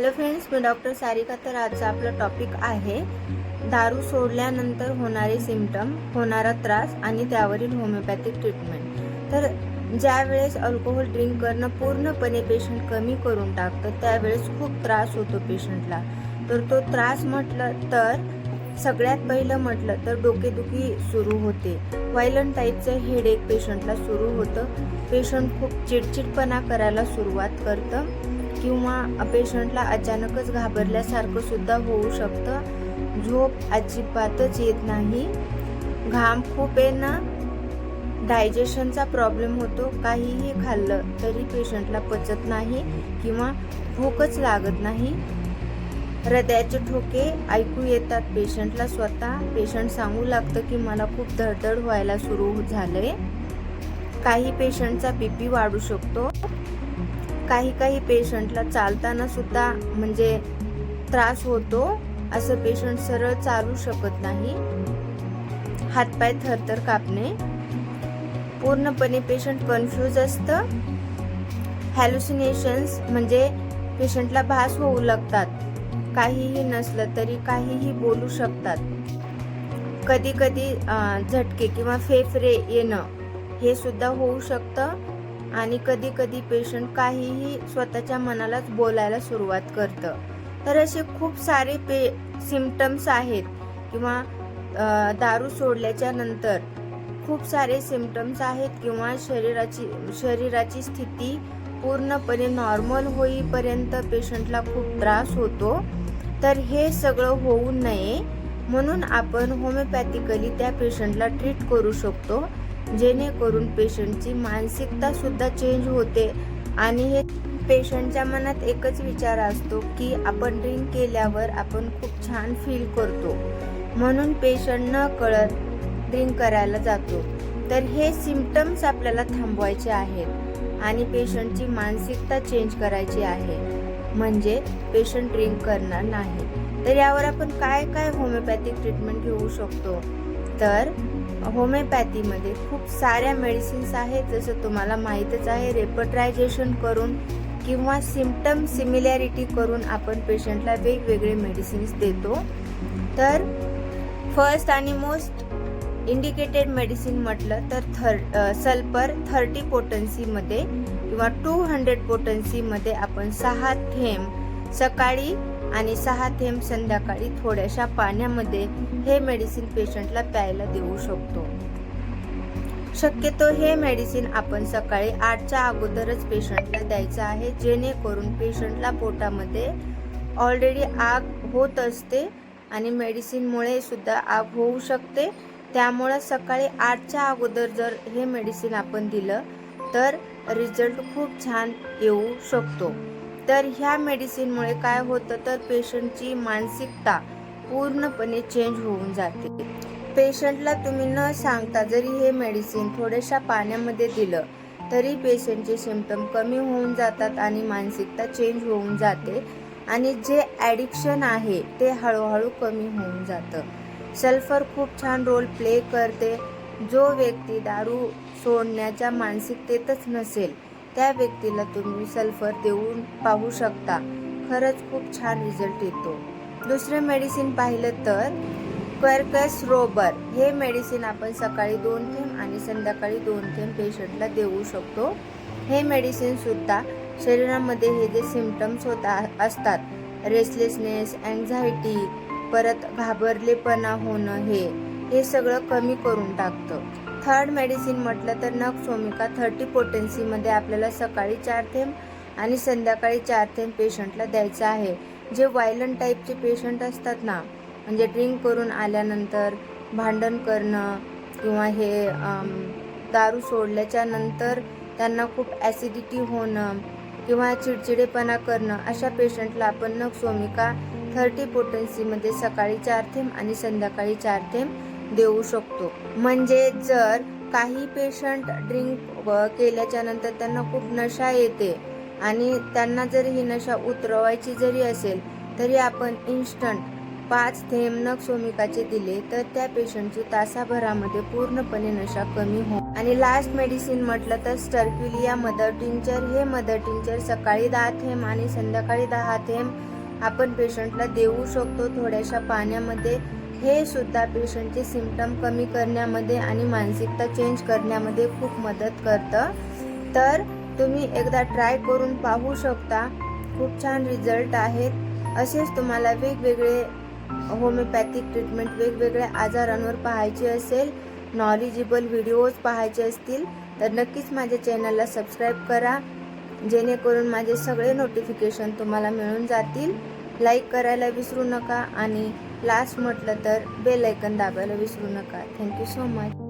Hello friends मी doctor Sarika. तर आजचा आपला टॉपिक आहे दारू सोडल्यानंतर होणारे सिमटम होणारा त्रास आणि त्यावरील होमिओपॅथिक ट्रीटमेंट तर ज्या वेळेस अल्कोहोल ड्रिंक करणं पूर्णपणे पेशंट कमी करून टाकतं त्यावेळेस खूप त्रास होतो पेशंटला तर तो त्रास म्हटलं तर सगळ्यात पहिलं म्हटलं तर डोकेदुखी सुरू होते. व्हायलंट टाईपचं हेडेक पेशंटला सुरू होतं. पेशंट खूप चिडचिडपणा करायला सुरुवात करतं. किंवा पेशंटला अचानकच घाबरल्यासारखं सुद्धा होऊ शकतं. झोप अजिबातच येत नाही. घाम खूप येणं डायजेशनचा प्रॉब्लेम होतो. काहीही खाल्लं तरी पेशंटला पचत नाही किंवा भूकच लागत नाही. हृदयाचे ठोके ऐकू येतात. पेशंटला स्वतः पेशंट सांगू लागतं की मला खूप धडधड व्हायला सुरू झालंय. काही पेशंटचा बीपी वाढू शकतो. काही काही पेशंटला चालताना सुद्धा म्हणजे त्रास होतो असं पेशंट सरळ चालू शकत नाही. हातपाय थरथर कापणे. पूर्णपणे पेशंट कन्फ्यूज असतं. हॅल्युसिनेशन्स म्हणजे पेशंटला भास होऊ लागतात. काहीही नसलं तरी काहीही बोलू शकतात. कधी कधी झटके किंवा फेफरे येणं हे सुद्धा होऊ शकतं. आणि कधी कधी पेशंट काहीही स्वतःच्या मनालाच बोलायला सुरुवात करतं. तर असे खूप सारे पे सिमटम्स आहेत किंवा दारू सोडल्याच्या नंतर खूप सारे सिमटम्स आहेत किंवा शरीराची शरीराची स्थिती पूर्णपणे नॉर्मल होईपर्यंत पेशंटला खूप त्रास होतो. तर हे सगळं होऊ नये म्हणून आपण होमिओपॅथिकली त्या पेशंटला ट्रीट करू शकतो. जेणेकरून पेशंटची मानसिकता सुद्धा चेंज होते. आणि हे पेशंटच्या मनात एकच विचार असतो की आपण ड्रिंक केल्यावर आपण खूप छान फील करतो. म्हणून पेशंट न कळत ड्रिंक करायला जातो. तर हे सिमटम्स आपल्याला थांबवायचे आहेत. आणि पेशंटची मानसिकता चेंज करायची आहे. म्हणजे पेशंट ड्रिंक करणार नाही. तर यावर आपण काय काय होमिओपॅथिक ट्रीटमेंट घेऊ शकतो? तर होमिओपॅथीमध्ये खूप साऱ्या मेडिसिन्स आहेत जसं तुम्हाला माहीतच आहे रेपट्रायझेशन करून किंवा सिमटम सिमिलॅरिटी करून आपण पेशंटला वेगवेगळे मेडिसिन्स देतो. तर फर्स्ट आणि मोस्ट इंडिकेटेड मेडिसिन म्हटलं तर थर सल्फर थर्टी पोटन्सीमध्ये किंवा टू हंड्रेड पोटन्सीमध्ये आपण सहा थेंब सकाळी आणि सहा थेंब संध्याकाळी थोड्याशा पाण्यामध्ये हे मेडिसिन पेशंटला प्यायला देऊ शकतो. शक्यतो हे मेडिसिन आपण सकाळी आठच्या अगोदरच पेशंटला द्यायचं आहे जेणेकरून पेशंटला पोटामध्ये ऑलरेडी आग होत असते आणि मेडिसिनमुळे सुद्धा आग होऊ शकते. त्यामुळं सकाळी आठच्या अगोदर जर हे मेडिसिन आपण दिलं तर रिझल्ट खूप छान येऊ शकतो. तर ह्या मेडिसिनमुळे काय होतं तर पेशंटची मानसिकता पूर्णपणे चेंज होऊन जाते. पेशंटला तुम्ही न सांगता जरी हे मेडिसिन थोड्याशा पाण्यामध्ये दिलं तरी पेशंटचे सिमटम कमी होऊन जातात आणि मानसिकता चेंज होऊन जाते आणि जे ॲडिक्शन आहे ते हळूहळू कमी होऊन जातं. सल्फर खूप छान रोल प्ले करते. जो व्यक्ती दारू सोडण्याच्या मानसिकतेतच नसेल त्या व्यक्तीला तुम्ही सल्फर देऊन पाहू शकता. खरंच खूप छान रिझल्ट येतो. दुसरं मेडिसिन पाहिलं तर क्वेरकस रोबर. हे मेडिसिन आपण सकाळी दोन थेंब आणि संध्याकाळी दोन थेंब पेशंटला देऊ शकतो. हे मेडिसिनसुद्धा शरीरामध्ये हे जे सिमटम्स होता असतात रेसलेसनेस अँझायटी परत घाबरलेपणा होणं हे हे सगळं कमी करून टाकतं. थर्ड मेडिसिन म्हटलं तर नग सोमिका थर्टी पोटेन्सीमध्ये आपल्याला सकाळी चार थेंब आणि संध्याकाळी चार थेंब पेशंटला द्यायचं आहे. जे वायलंट टाईपचे पेशंट असतात ना म्हणजे ड्रिंक करून आल्यानंतर भांडण करणं किंवा हे दारू सोडल्याच्या नंतर त्यांना खूप ॲसिडिटी होणं किंवा चिडचिडेपणा करणं अशा पेशंटला आपण नग सोमिका थर्टी पोटन्सीमध्ये सकाळी चार थेंब आणि संध्याकाळी चार थेंब देऊ शकतो. म्हणजे जर काही पेशंट ड्रिंक केल्याच्यानंतर त्यांना खूप नशा येते आणि त्यांना जर ही नशा उतरवायची जरी असेल तरी आपण इन्स्टंट पाच थेंब नख सोमिकाचे दिले तर त्या पेशंटची तासाभरामध्ये पूर्णपणे नशा कमी हो आणि लास्ट मेडिसिन म्हटलं तर स्टर्क्युलिया मदर टिंचर हे मदर टिंचर सकाळी दहा थेंब आणि संध्याकाळी दहा थेंब आपण पेशंटला देऊ शकतो थोड्याशा पाण्यामध्ये. हे सुद्धा पेशंटचे सिमटम कमी करण्यामध्ये आणि मानसिकता चेंज करण्यामध्ये खूप मदत करतं. तर तुम्ही एकदा ट्राय करून पाहू शकता. खूप छान रिझल्ट आहेत. असेच तुम्हाला वेगवेगळे होमिओपॅथिक ट्रीटमेंट वेगवेगळ्या आजारांवर पाहायचे असेल नॉलेजेबल व्हिडिओज पाहायचे असतील तर नक्कीच माझ्या चॅनलला सबस्क्राईब करा. जेणेकरून माझे सगळे नोटिफिकेशन तुम्हाला मिळून जातील. लाईक करायला विसरू नका आणि लास्ट म्हटलं तर बेल ऐकन दाबायला विसरू नका. Thank you so much